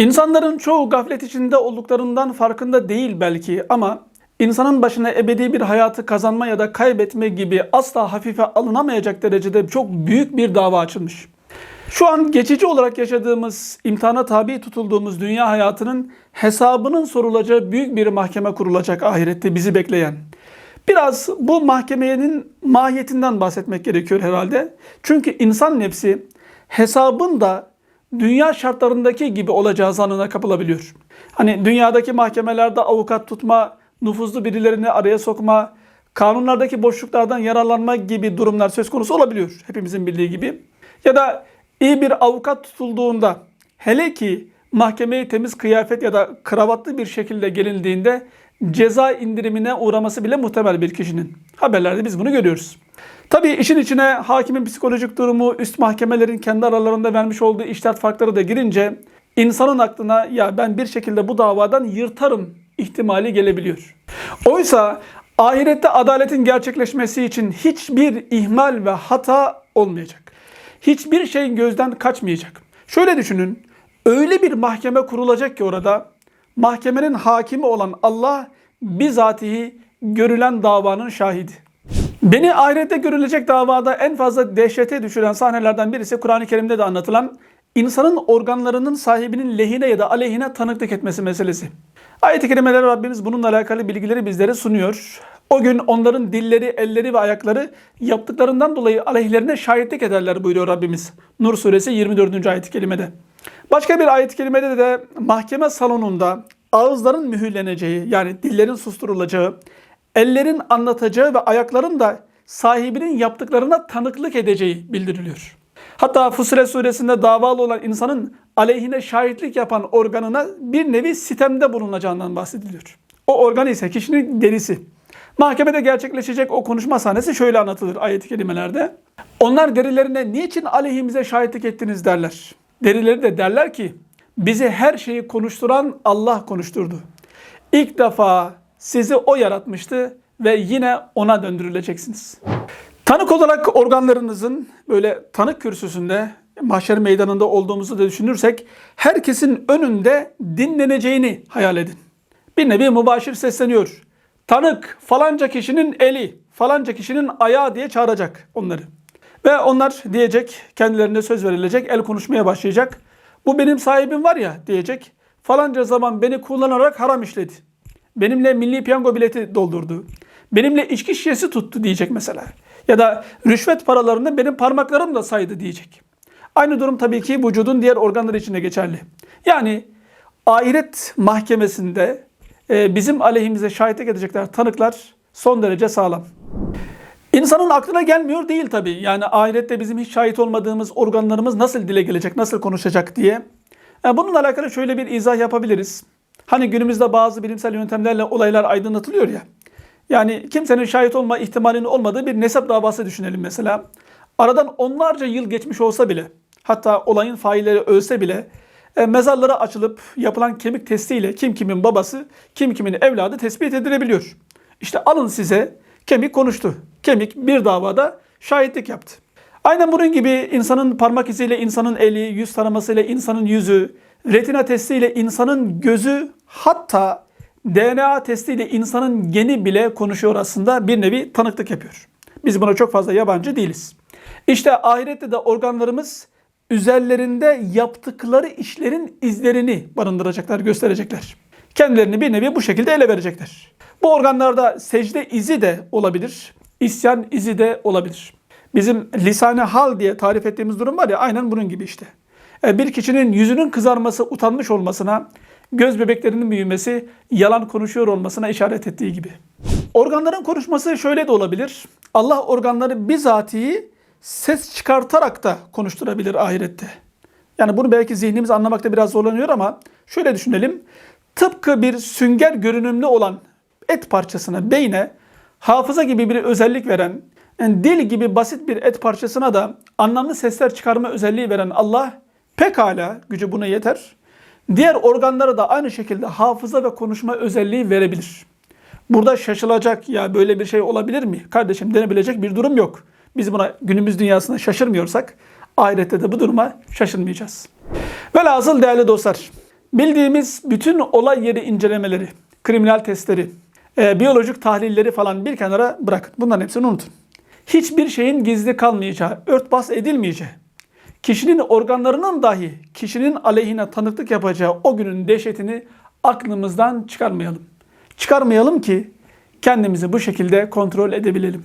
İnsanların çoğu gaflet içinde olduklarından farkında değil belki ama insanın başına ebedi bir hayatı kazanma ya da kaybetme gibi asla hafife alınamayacak derecede çok büyük bir dava açılmış. Şu an geçici olarak yaşadığımız, imtihana tabi tutulduğumuz dünya hayatının hesabının sorulacağı büyük bir mahkeme kurulacak ahirette bizi bekleyen. Biraz bu mahkemenin mahiyetinden bahsetmek gerekiyor herhalde. Çünkü insan nefsi hesabın da dünya şartlarındaki gibi olacağı zannına kapılabiliyor. Hani dünyadaki mahkemelerde avukat tutma, nüfuzlu birilerini araya sokma, kanunlardaki boşluklardan yararlanma gibi durumlar söz konusu olabiliyor. Hepimizin bildiği gibi. Ya da iyi bir avukat tutulduğunda hele ki mahkemeye temiz kıyafet ya da kravatlı bir şekilde gelindiğinde ceza indirimine uğraması bile muhtemel bir kişinin. Haberlerde biz bunu görüyoruz. Tabii işin içine hakimin psikolojik durumu, üst mahkemelerin kendi aralarında vermiş olduğu işler farkları da girince insanın aklına ya ben bir şekilde bu davadan yırtarım ihtimali gelebiliyor. Oysa ahirette adaletin gerçekleşmesi için hiçbir ihmal ve hata olmayacak. Hiçbir şey gözden kaçmayacak. Şöyle düşünün. Öyle bir mahkeme kurulacak ki orada mahkemenin hakimi olan Allah bizatihi görülen davanın şahidi. Beni ahirette görülecek davada en fazla dehşete düşüren sahnelerden birisi Kur'an-ı Kerim'de de anlatılan insanın organlarının sahibinin lehine ya da aleyhine tanıklık etmesi meselesi. Ayet-i kerimelerde Rabbimiz bununla alakalı bilgileri bizlere sunuyor. O gün onların dilleri, elleri ve ayakları yaptıklarından dolayı aleyhlerine şahitlik ederler buyuruyor Rabbimiz. Nur suresi 24. ayet-i kerimede. Başka bir ayet-i kerimede de mahkeme salonunda ağızların mühürleneceği yani dillerin susturulacağı, ellerin anlatacağı ve ayakların da sahibinin yaptıklarına tanıklık edeceği bildiriliyor. Hatta Fussilet suresinde davalı olan insanın aleyhine şahitlik yapan organına bir nevi sitemde bulunacağından bahsediliyor. O organ ise kişinin derisi. Mahkemede gerçekleşecek o konuşma sahnesi şöyle anlatılır ayet-i kerimelerde. Onlar derilerine niçin aleyhimize şahitlik ettiniz derler. Derileri de derler ki bizi her şeyi konuşturan Allah konuşturdu. İlk defa sizi o yaratmıştı ve yine ona döndürüleceksiniz. Tanık olarak organlarınızın böyle tanık kürsüsünde mahşer meydanında olduğumuzu da düşünürsek herkesin önünde dinleneceğini hayal edin. Bir nevi mübaşir sesleniyor. Tanık falanca kişinin eli, falanca kişinin ayağı diye çağıracak onları. Ve onlar diyecek, kendilerine söz verilecek, el konuşmaya başlayacak. Bu benim sahibim var ya diyecek. Falanca zaman beni kullanarak haram işledi. Benimle milli piyango bileti doldurdu. Benimle içki şişesi tuttu diyecek mesela. Ya da rüşvet paralarını benim parmaklarım da saydı diyecek. Aynı durum tabii ki vücudun diğer organları için de geçerli. Yani ahiret mahkemesinde e, bizim aleyhimize şahitlik edecekler tanıklar son derece sağlam. İnsanın aklına gelmiyor değil tabii. Yani ahirette bizim hiç şahit olmadığımız organlarımız nasıl dile gelecek, nasıl konuşacak diye. Yani bununla alakalı şöyle bir izah yapabiliriz. Hani günümüzde bazı bilimsel yöntemlerle olaylar aydınlatılıyor ya. Yani kimsenin şahit olma ihtimalinin olmadığı bir nesep davası düşünelim mesela. Aradan onlarca yıl geçmiş olsa bile, hatta olayın failleri ölse bile e, mezarları açılıp yapılan kemik testiyle kim kimin babası, kim kimin evladı tespit edilebiliyor. İşte alın size kemik konuştu. Kemik bir davada şahitlik yaptı. Aynen bunun gibi insanın parmak iziyle insanın eli, yüz taramasıyla insanın yüzü, retina testiyle insanın gözü, hatta DNA testiyle insanın geni bile konuşuyor aslında bir nevi tanıklık yapıyor. Biz buna çok fazla yabancı değiliz. İşte ahirette de organlarımız üzerlerinde yaptıkları işlerin izlerini barındıracaklar, gösterecekler. Kendilerini bir nevi bu şekilde ele verecekler. Bu organlarda secde izi de olabilir, isyan izi de olabilir. Bizim lisane hal diye tarif ettiğimiz durum var ya aynen bunun gibi işte. E, Bir kişinin yüzünün kızarması, utanmış olmasına, göz bebeklerinin büyümesi, yalan konuşuyor olmasına işaret ettiği gibi. Organların konuşması şöyle de olabilir. Allah organları bizatihi ses çıkartarak da konuşturabilir ahirette. Yani bunu belki zihnimiz anlamakta biraz zorlanıyor ama şöyle düşünelim. Tıpkı bir sünger görünümlü olan et parçasına, beyne hafıza gibi bir özellik veren, yani dil gibi basit bir et parçasına da anlamlı sesler çıkarma özelliği veren Allah pekala gücü buna yeter. Diğer organlara da aynı şekilde hafıza ve konuşma özelliği verebilir. Burada şaşılacak ya böyle bir şey olabilir mi? Kardeşim denebilecek bir durum yok. Biz buna günümüz dünyasında şaşırmıyorsak ahirette de bu duruma şaşırmayacağız. Velhasıl değerli dostlar, Bildiğimiz bütün olay yeri incelemeleri, kriminal testleri, e, biyolojik tahlilleri falan bir kenara bırakın. Bunların hepsini unutun. Hiçbir şeyin gizli kalmayacağı, örtbas edilmeyeceği, kişinin organlarının dahi kişinin aleyhine tanıklık yapacağı o günün dehşetini aklımızdan çıkarmayalım. Çıkarmayalım ki kendimizi bu şekilde kontrol edebilelim.